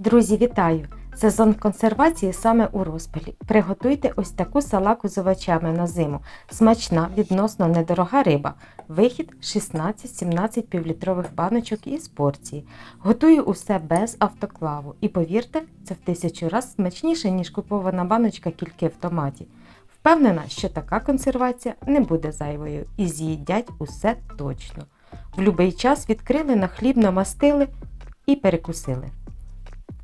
Друзі, вітаю! Сезон консервації саме у розпалі. Приготуйте ось таку салаку з овочами на зиму. Смачна, відносно недорога риба. Вихід 16-17 півлітрових баночок із порції. Готую усе без автоклаву. І повірте, це в тисячу раз смачніше, ніж купована баночка кільки в томаті. Впевнена, що така консервація не буде зайвою і з'їдять усе точно. В будь-який час відкрили на хліб, намастили і перекусили.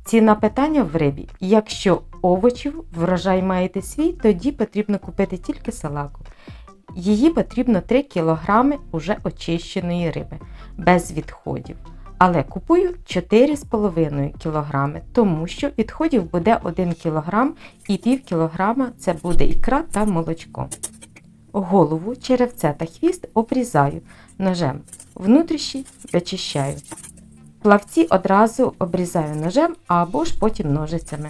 Ціна питання в рибі. Якщо овочів врожай маєте свій, тоді потрібно купити тільки салаку. Її потрібно 3 кг уже очищеної риби, без відходів. Але купую 4,5 кг, тому що відходів буде 1 кг і пів кілограма це буде ікра та молочко. Голову, черевце та хвіст обрізаю ножем. Внутрішній вичищаю. Плавці одразу обрізаю ножем або ж потім ножицями.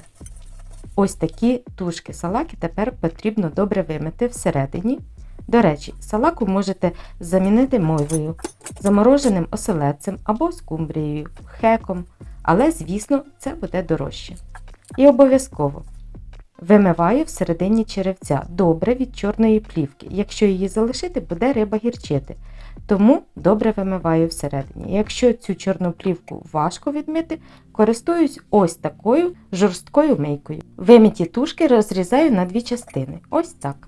Ось такі тушки салаки тепер потрібно добре вимити всередині. До речі, салаку можете замінити мойвою, замороженим оселедцем або скумбрією, хеком, але, звісно, це буде дорожче. І обов'язково вимиваю всередині черевця добре від чорної плівки. Якщо її залишити, буде риба гірчити. Тому добре вимиваю всередині. Якщо цю чорну плівку важко відмити, користуюсь ось такою жорсткою мийкою. Виміті тушки розрізаю на дві частини. Ось так.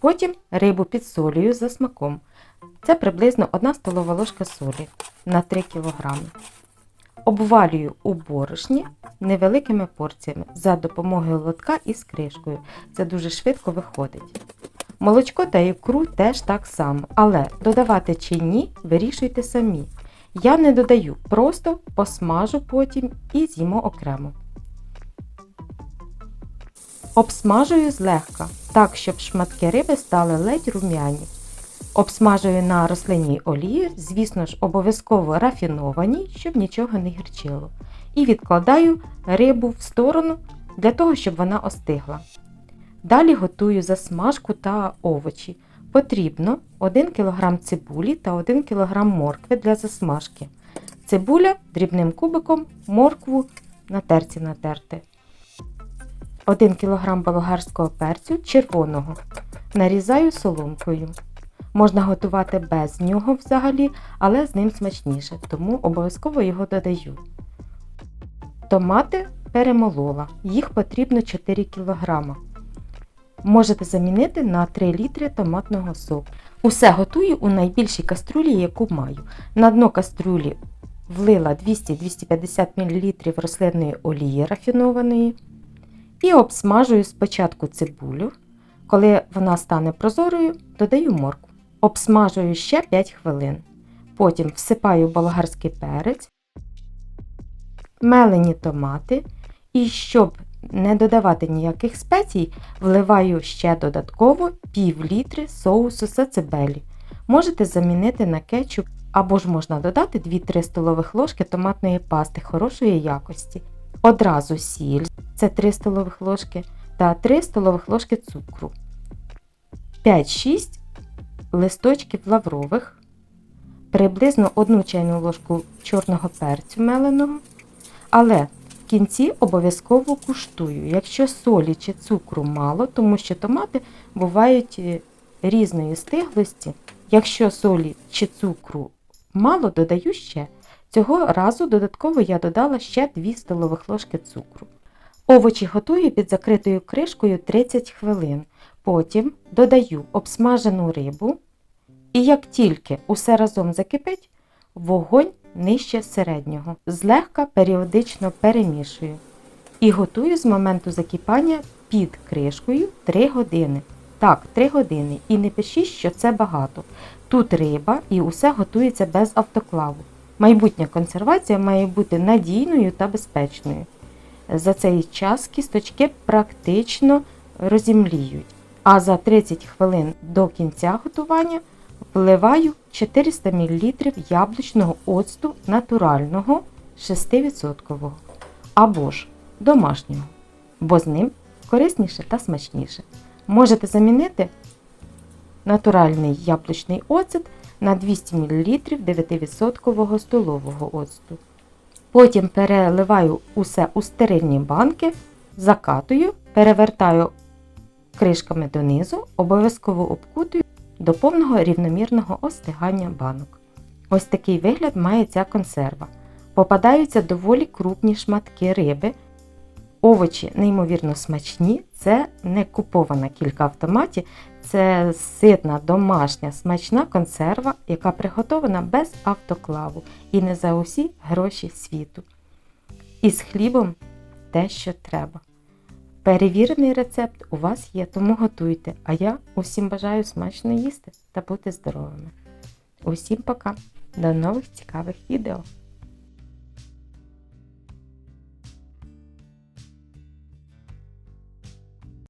Потім рибу підсолюю за смаком. Це приблизно 1 столова ложка солі на 3 кг. Обвалюю у борошні невеликими порціями за допомогою лотка із кришкою. Це дуже швидко виходить. Молочко та ікру теж так само, але додавати чи ні, вирішуйте самі. Я не додаю, просто посмажу потім і з'їмо окремо. Обсмажую злегка, так, щоб шматки риби стали ледь рум'яні. Обсмажую на рослинній олії, звісно ж, обов'язково рафінованій, щоб нічого не гірчило. І відкладаю рибу в сторону для того, щоб вона остигла. Далі готую засмажку та овочі. Потрібно 1 кг цибулі та 1 кг моркви для засмажки. Цибуля дрібним кубиком, моркву на терці натерти. 1 кг болгарського перцю червоного. Нарізаю соломкою. Можна готувати без нього взагалі, але з ним смачніше, тому обов'язково його додаю. Томати перемолола, їх потрібно 4 кг. Можете замінити на 3 літри томатного соку. Усе готую у найбільшій каструлі, яку маю. На дно каструлі влила 200-250 мл рослинної олії рафінованої і обсмажую спочатку цибулю. Коли вона стане прозорою, додаю моркву. Обсмажую ще 5 хвилин. Потім всипаю болгарський перець, мелені томати і щоб не додавати ніяких спецій, вливаю ще додатково пів літри соусу сацебелі. Можете замінити на кетчуп або ж можна додати 2-3 столових ложки томатної пасти хорошої якості. Одразу сіль, це 3 столових ложки та 3 столових ложки цукру. 5-6 листочків лаврових, приблизно 1 чайну ложку чорного перцю меленого. Але кінці обов'язково куштую, якщо солі чи цукру мало, тому що томати бувають е, різної стиглості. Якщо солі чи цукру мало, додаю ще. Цього разу додатково я додала ще 2 столових ложки цукру. Овочі готую під закритою кришкою 30 хвилин. Потім додаю обсмажену рибу. І як тільки усе разом закипить, вогонь нижче середнього. Злегка періодично перемішую. І готую з моменту закипання під кришкою 3 години. Так, 3 години. І не пишіть, що це багато. Тут риба і усе готується без автоклаву. Майбутня консервація має бути надійною та безпечною. За цей час кісточки практично розімліють. А за 30 хвилин до кінця готування вливаю 400 мл яблучного оцту натурального 6% або ж домашнього, бо з ним корисніше та смачніше. Можете замінити натуральний яблучний оцет на 200 мл 9% столового оцту. Потім переливаю усе у стерильні банки, закатую, перевертаю кришками донизу, обов'язково обкутую до повного рівномірного остигання банок. Ось такий вигляд має ця консерва. Попадаються доволі крупні шматки риби. Овочі неймовірно смачні, це не купована кілька автоматі, це ситна, домашня, смачна консерва, яка приготована без автоклаву і не за усі гроші світу. І з хлібом те, що треба. Перевірений рецепт у вас є, тому готуйте. А я усім бажаю смачно їсти та бути здоровими. Усім пока! До нових цікавих відео!